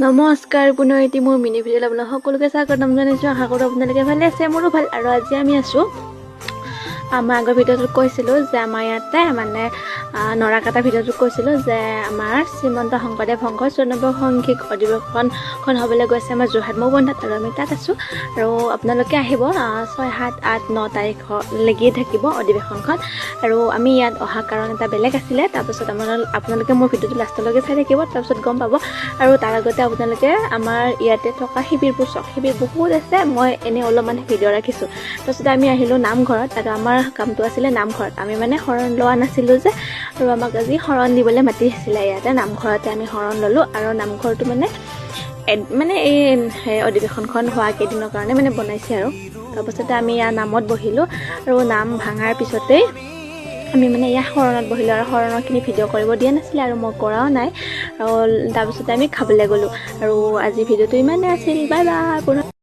নমস্কাৰ পুনৰ এটি মোৰ মিনি ভিডিঅ'ত আপোনালোক সকলোকে স্বাগতম জনাইছোঁ। আশা কৰোঁ আপোনালোকে ভালে আছে মোৰো ভাল। আৰু আজি আমি আছোঁ আমাৰ আগৰ ভিডিঅ'টোত কৈছিলোঁ যে আমাৰ ইয়াতে মানে আহ, নৰা কটা ভিডিঅ'টোত কৈছিলোঁ যে আমাৰ শ্ৰীমন্ত শংকৰদেৱ শংকৰ চৌৰানব্বৈ সংখ্যিক অধিৱেশনখন হ'বলৈ গৈছে আমাৰ যোৰহাট মৌবন্ধাত আৰু আমি তাত আছোঁ। আৰু আপোনালোকে আহিব আহ, ছয় সাত আঠ ন তাৰিখলৈকে থাকিব অধিৱেশনখন। আৰু আমি ইয়াত অহা কাৰণ এটা বেলেগ আছিলে তাৰপিছত আপোনালোক আপোনালোকে মোৰ ভিডিঅ'টো লাষ্টলৈকে চাই থাকিব তাৰপিছত গম পাব। আৰু তাৰ আগতে আপোনালোকে আমাৰ ইয়াতে থকা শিবিৰবোৰ চাওক। শিবিৰ বহুত আছে মই এনেই অলপমান ভিডিঅ' ৰাখিছোঁ। তাৰপিছতে আমি আহিলোঁ নামঘৰত আৰু আমাৰ কামটো আছিলে নামঘৰত। আমি মানে শৰণ লোৱা নাছিলোঁ যে আৰু আমাক আজি শৰণ দিবলৈ মাতি আহিছিলে ইয়াতে নামঘৰতে। আমি শৰণ ল'লোঁ আৰু নামঘৰটো মানে মানে এই অধিৱেশনখন হোৱা কেইদিনৰ কাৰণে মানে বনাইছে আৰু। তাৰপাছতে আমি ইয়াৰ নামত বহিলোঁ আৰু নাম ভাঙাৰ পিছতেই আমি মানে ইয়াৰ শৰণত বহিলোঁ আৰু শৰণৰখিনি ভিডিঅ' কৰিব দিয়া নাছিলে আৰু মই কৰাও নাই। আৰু তাৰপিছতে আমি খাবলৈ গ'লোঁ। আৰু আজি ভিডিঅ'টো ইমানেই আছিল বাই বাই পুনৰ